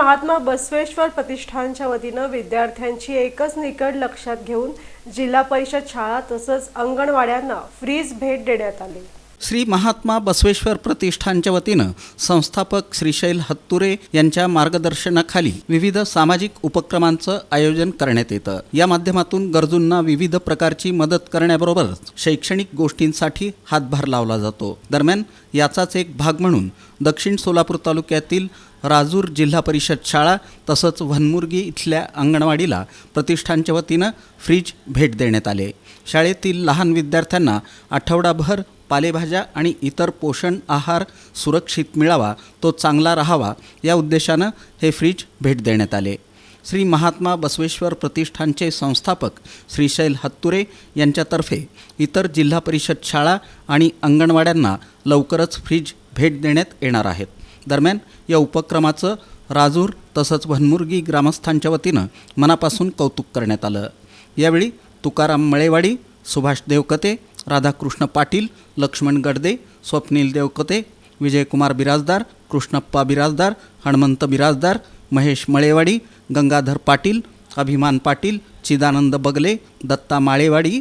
महात्मा बसवेश्वर प्रतिष्ठानच्या वतीनं विद्यार्थ्यांची एकच निकड लक्षात घेऊन जिल्हा परिषद शाळा तसंच अंगणवाड्यांना फ्रीज भेट देण्यात आली. श्री महात्मा बसवेश्वर प्रतिष्ठानच्या वतीनं संस्थापक श्रीशैल हत्तुरे यांच्या मार्गदर्शनाखाली विविध सामाजिक उपक्रमांचं आयोजन करण्यात येतं. या माध्यमातून गरजूंना विविध प्रकारची मदत करण्याबरोबरच शैक्षणिक गोष्टींसाठी हातभार लावला जातो. दरम्यान याचाच एक भाग म्हणून दक्षिण सोलापूर तालुक्यातील राजूर जिल्हा परिषद शाळा तसंच वनमुर्गी इथल्या अंगणवाडीला प्रतिष्ठानच्या वतीनं फ्रीज भेट देण्यात आले. शाळेतील लहान विद्यार्थ्यांना आठवडाभर पालेभाज्या आणि इतर पोषण आहार सुरक्षित मिळावा तो चांगला राहावा या उद्देशानं हे फ्रीज भेट देण्यात आले. श्री महात्मा बसवेश्वर प्रतिष्ठानचे संस्थापक श्रीशैल हत्तुरे यांच्यातर्फे इतर जिल्हा परिषद शाळा आणि अंगणवाड्यांना लवकरच फ्रीज भेट देण्यात येणार आहेत दरम्यान या उपक्रमाचं राजूर तसंच भनमुर्गी ग्रामस्थांच्या वतीनं मनापासून कौतुक करण्यात आलं. यावेळी तुकाराम मळेवाडी सुभाष देवकते राधाकृष्ण पाटील लक्ष्मण गडदे स्वप्नील देवकते विजयकुमार बिराजदार कृष्णप्पा बिराजदार हणमंत बिराजदार महेश मळेवाडी गंगाधर पाटील अभिमान पाटील चिदानंद बगले दत्ता माळेवाडी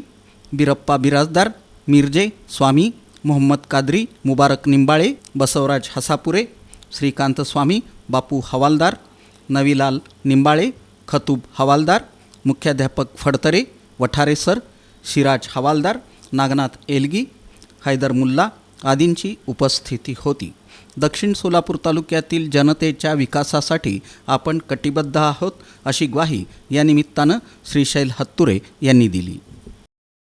बिरप्पा बिराजदार मिरजे स्वामी मोहम्मद कादरी मुबारक निंबाळे बसवराज हसापुरे श्रीकांत स्वामी बापू हवालदार नवीलाल निंबाळे खतूब हवालदार मुख्याध्यापक फडतरे वठारे सर शिराज हवालदार नागनाथ एलगी हैदर मुल्ला आदींची उपस्थिती होती. दक्षिण सोलापूर तालुक्यातील जनतेच्या विकासासाठी आपण कटिबद्ध आहोत अशी ग्वाही या निमित्तानं श्रीशैल हत्तुरे यांनी दिली.